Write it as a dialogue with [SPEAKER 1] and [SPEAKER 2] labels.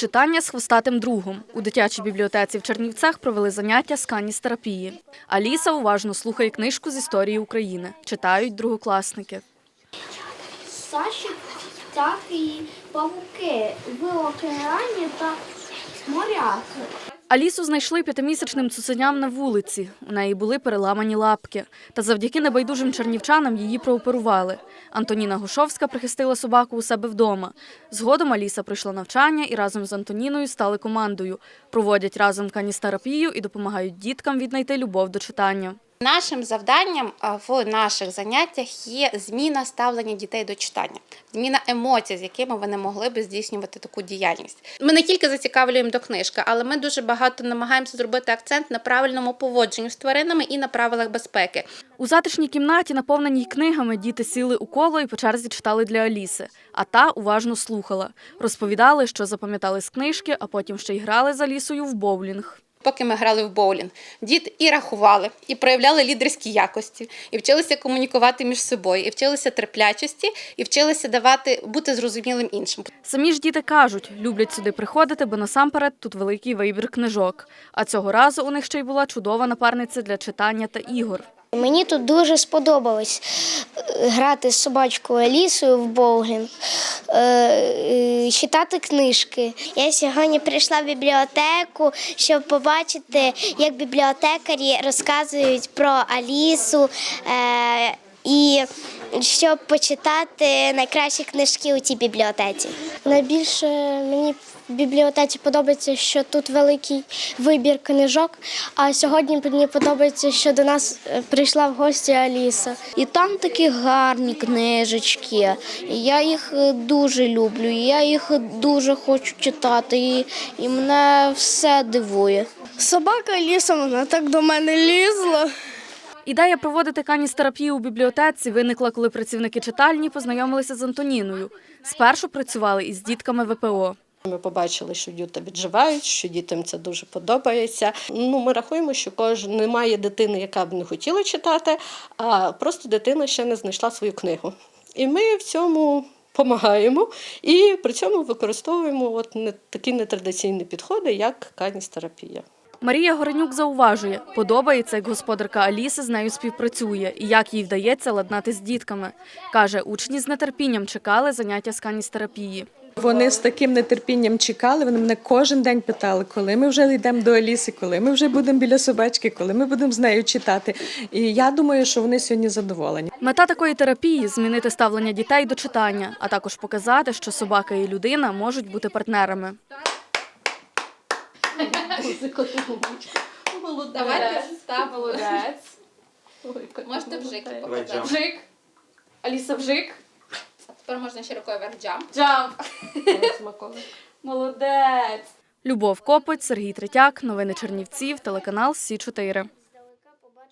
[SPEAKER 1] Читання з хвостатим другом. У дитячій бібліотеці в Чернівцях провели заняття з каністерапії. Аліса уважно слухає книжку з історії України. Читають другокласники.
[SPEAKER 2] Саші, птахи, павуки в океані та морях.
[SPEAKER 1] Алісу знайшли п'ятимісячним цуценям на вулиці. У неї були переламані лапки. Та завдяки небайдужим чернівчанам її прооперували. Антоніна Гушовська прихистила собаку у себе вдома. Згодом Аліса пройшла навчання і разом з Антоніною стали командою. Проводять разом каністерапію і допомагають діткам віднайти любов до читання.
[SPEAKER 3] Нашим завданням в наших заняттях є зміна ставлення дітей до читання, зміна емоцій, з якими вони могли би здійснювати таку діяльність. Ми не тільки зацікавлюємо до книжки, але ми дуже багато намагаємося зробити акцент на правильному поводженню з тваринами і на правилах безпеки.
[SPEAKER 1] У затишній кімнаті, наповненій книгами, діти сіли у коло і по черзі читали для Аліси. А та уважно слухала. Розповідали, що запам'ятали з книжки, а потім ще й грали з Алісою в боулінг.
[SPEAKER 3] Поки ми грали в боулінг, діти і рахували, і проявляли лідерські якості, і вчилися комунікувати між собою, і вчилися терплячості, і вчилися давати бути зрозумілим іншим.
[SPEAKER 1] Самі ж діти кажуть, люблять сюди приходити, бо насамперед тут великий вибір книжок. А цього разу у них ще й була чудова напарниця для читання та ігор.
[SPEAKER 2] Мені тут дуже сподобалось е, грати з собачкою Алісою в боулінг, е, е, читати книжки. Я сьогодні прийшла в бібліотеку, щоб побачити, як бібліотекарі розказують про Алісу. е, І щоб почитати найкращі книжки у цій бібліотеці. Найбільше мені в бібліотеці подобається, що тут великий вибір книжок. А сьогодні мені подобається, що до нас е, прийшла в гості Аліса. І там такі гарні книжечки. Я їх е, дуже люблю. Я їх дуже хочу читати. І, і мене все дивує. Собака Аліса, вона так до мене лізла.
[SPEAKER 1] Ідея проводити каністерапію у бібліотеці виникла, коли працівники читальні познайомилися з Антоніною. Спершу працювали із дітками ВПО.
[SPEAKER 4] Ми побачили, що діти відживають, що дітям це дуже подобається. Ну, ми рахуємо, що кожен немає дитини, яка б не хотіла читати, а просто дитина ще не знайшла свою книгу. І ми в цьому допомагаємо і при цьому використовуємо от такі нетрадиційні підходи, як каністерапія.
[SPEAKER 1] Марія Горенюк зауважує, подобається, як господарка Аліси з нею співпрацює і як їй вдається ладнати з дітками. Каже, учні з нетерпінням чекали заняття з каністерапії.
[SPEAKER 5] Вони з таким нетерпінням чекали. Вони мене кожен день питали, коли ми вже йдемо до Аліси, коли ми вже будемо біля собачки, коли ми будемо з нею читати. І я думаю, що вони сьогодні задоволені.
[SPEAKER 1] Мета такої терапії змінити ставлення дітей до читання, а також показати, що собака і людина можуть бути партнерами.
[SPEAKER 3] Давайте став молодець. Можете вжики показати.
[SPEAKER 1] Вжик. Аліса вжик.
[SPEAKER 3] А тепер можна ще рукою вверх джамп.
[SPEAKER 1] Джамп. Молодець. Любов Копець, Сергій Третяк. Новини Чернівців. Телеканал Сі 4